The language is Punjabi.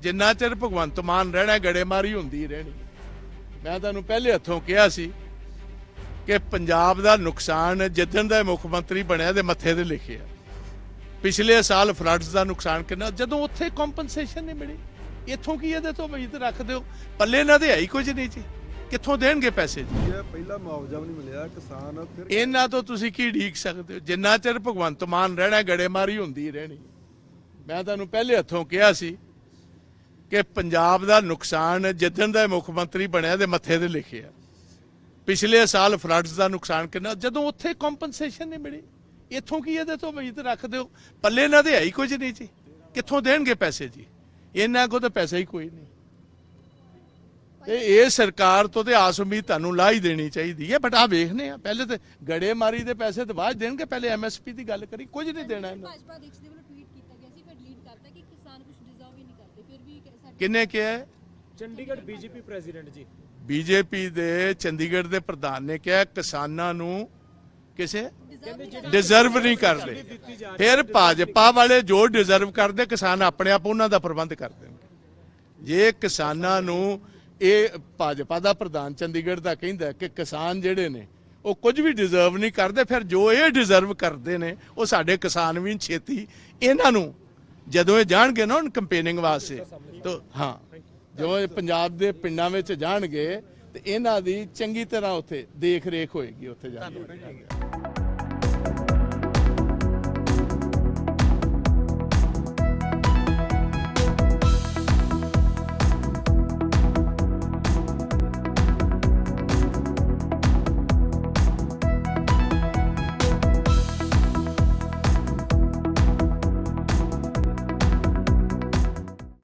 ਜਿੰਨਾ ਚਿਰ ਭਗਵੰਤ ਮਾਨ ਰਹਿਣਾ ਗੜੇਮਾਰੀ ਹੁੰਦੀ ਰਹਿਣੀ। ਮੈਂ ਤੁਹਾਨੂੰ ਪਹਿਲੇ ਹੱਥੋਂ ਕਿਹਾ ਸੀ ਕਿ ਪੰਜਾਬ ਦਾ ਨੁਕਸਾਨ ਜਿੱਦਣ ਦਾ ਮੁੱਖ ਮੰਤਰੀ ਬਣਿਆ ਦੇ ਮੱਥੇ ਤੇ ਲਿਖਿਆ। ਪਿਛਲੇ ਸਾਲ ਫਲੱਡਸ ਦਾ ਨੁਕਸਾਨ ਕਿੰਨਾ ਜਦੋਂ ਉੱਥੇ ਕੰਪਨਸੇਸ਼ਨ ਨਹੀਂ ਮਿਲੀ। ਇੱਥੋਂ ਕੀ ਇਹਦੇ ਤੋਂ ਉਮੀਦ ਰੱਖਦੇ ਹੋ? ਪੱਲੇ ਇਹਨਾਂ ਦੇ ਹੈ ਹੀ ਕੁਝ ਨਹੀਂ ਜੀ। ਕਿੱਥੋਂ ਦੇਣਗੇ ਪੈਸੇ ਜੀ? ਇਹ ਪਹਿਲਾ ਮੁਆਵਜ਼ਾ ਵੀ ਨਹੀਂ ਮਿਲਿਆ ਕਿਸਾਨ ਫਿਰ ਇਹਨਾਂ ਤੋਂ ਤੁਸੀਂ ਕੀ ਢੀਕ ਸਕਦੇ ਹੋ? ਜਿੰਨਾ ਚਿਰ ਭਗਵੰਤ ਮਾਨ ਰਹਿਣਾ ਗੜੇਮਾਰੀ ਹੁੰਦੀ ਰਹਿਣੀ। ਮੈਂ ਤੁਹਾਨੂੰ ਪਹਿਲੇ ਹੱਥੋਂ ਕਿਹਾ ਸੀ ਕਿ ਪੰਜਾਬ ਦਾ ਨੁਕਸਾਨ ਜਿੱਦਣ ਦਾ ਮੁੱਖ ਮੰਤਰੀ ਬਣਿਆ ਦੇ ਮੱਥੇ ਤੇ ਲਿਖਿਆ। ਪਿਛਲੇ ਸਾਲ ਫਲੱਡਸ ਦਾ ਨੁਕਸਾਨ ਕਿੰਨਾ? ਜਦੋਂ ਉੱਥੇ ਕੰਪਨਸੇਸ਼ਨ ਨਹੀਂ ਮਿਲੀ, ਇੱਥੋਂ ਕੀ ਇਹਦੇ ਤੋਂ ਉਮੀਦ ਰੱਖਦੇ ਹੋ? ਪੱਲੇ ਇਹਨਾਂ ਦੇ ਹੈ ਹੀ ਕੁਝ ਨਹੀਂ ਜੀ। ਕਿੱਥੋਂ ਦੇਣਗੇ ਪੈਸੇ ਜੀ? ਇਹਨਾਂ ਕੋਲ ਤਾਂ ਪੈਸਾ ਹੀ ਕੋਈ ਨਹੀਂ। ਤੇ ਇਹ ਸਰਕਾਰ ਤੋਂ ਤੇ ਆਸ ਉਮੀਦ ਤੁਹਾਨੂੰ ਲਾ ਹੀ ਦੇਣੀ ਚਾਹੀਦੀ ਹੈ, ਬਟ ਆ ਵੇਖਨੇ ਆ ਪਹਿਲੇ ਤੇ ਗੜੇ ਮਾਰੀ ਦੇ ਪੈਸੇ ਤੇ ਬਾਅਦ ਦੇਣਗੇ, ਪਹਿਲੇ ਐਮਐਸਪੀ ਦੀ ਗੱਲ ਕਰੀ, ਕੁਝ ਨਹੀਂ ਦੇਣਾ ਇਹਨਾਂ ਭਾਜਪਾ ਅਧਿਕਸ਼ ਦੇ ਵੱਲੋਂ ਟਵੀਟ ਕੀਤਾ ਗਿਆ ਸੀ ਫਿਰ ਲੀਡ ਕਰਤਾ ਕਿ ਕਿਸਾਨ ਕੁਝ ਡਿਜ਼ਰਵ ਹੀ ਨਹੀਂ ਕਰਦੇ ਫਿਰ ਵੀ ਕਿ ਸਾਡੇ ਕਿੰਨੇ ਕਿਹਾ ਹੈ? Chandigarh BJP president ji. BJP ਦੇ ਚੰਡੀਗੜ੍ਹ ਦੇ ਪ੍ਰਧਾਨ ਨੇ ਕਿਹਾ ਕਿਸਾਨਾਂ ਨੂੰ ਕਿਸੇ ਕਰਦੇ। ਡਿਜ਼ਰਵ ਨਹੀਂ ਕਰਦੇ। ਫਿਰ ਭਾਜਪਾ ਵਾਲੇ ਜੋ ਡਿਜ਼ਰਵ ਕਰਦੇ ਕਿਸਾਨ ਆਪਣੇ ਆਪ ਉਹਨਾਂ ਦਾ ਪ੍ਰਬੰਧ ਕਰ ਦੇਣਗੇ। ਜੇ ਕਿਸਾਨਾਂ ਨੂੰ ਇਹ ਭਾਜਪਾ ਦਾ ਪ੍ਰਧਾਨ ਚੰਡੀਗੜ੍ਹ ਦਾ ਕਹਿੰਦਾ ਕਿ ਕਿਸਾਨ ਜਿਹੜੇ ਨੇ ਉਹ ਕੁਝ ਵੀ ਡਿਜ਼ਰਵ ਨਹੀਂ ਕਰਦੇ ਫਿਰ ਜੋ ਇਹ ਡਿਜ਼ਰਵ ਕਰਦੇ ਨੇ ਉਹ ਸਾਡੇ ਕਿਸਾਨ ਵੀ ਛੇਤੀ ਇਹਨਾਂ ਨੂੰ ਜਦੋਂ ਇਹ ਜਾਣਗੇ ਨਾ ਕੰਪੇਨਿੰਗ ਵਾਸਤੇ, ਤਾਂ ਹਾਂ, ਜਦੋਂ ਇਹ ਪੰਜਾਬ ਦੇ ਪਿੰਡਾਂ ਵਿੱਚ ਜਾਣਗੇ, ਤੇ ਇਹਨਾਂ ਦੀ ਚੰਗੀ ਤਰ੍ਹਾਂ ਉੱਥੇ ਦੇਖ ਰੇਖ ਹੋਏਗੀ, ਉੱਥੇ ਜਾ ਕੇ।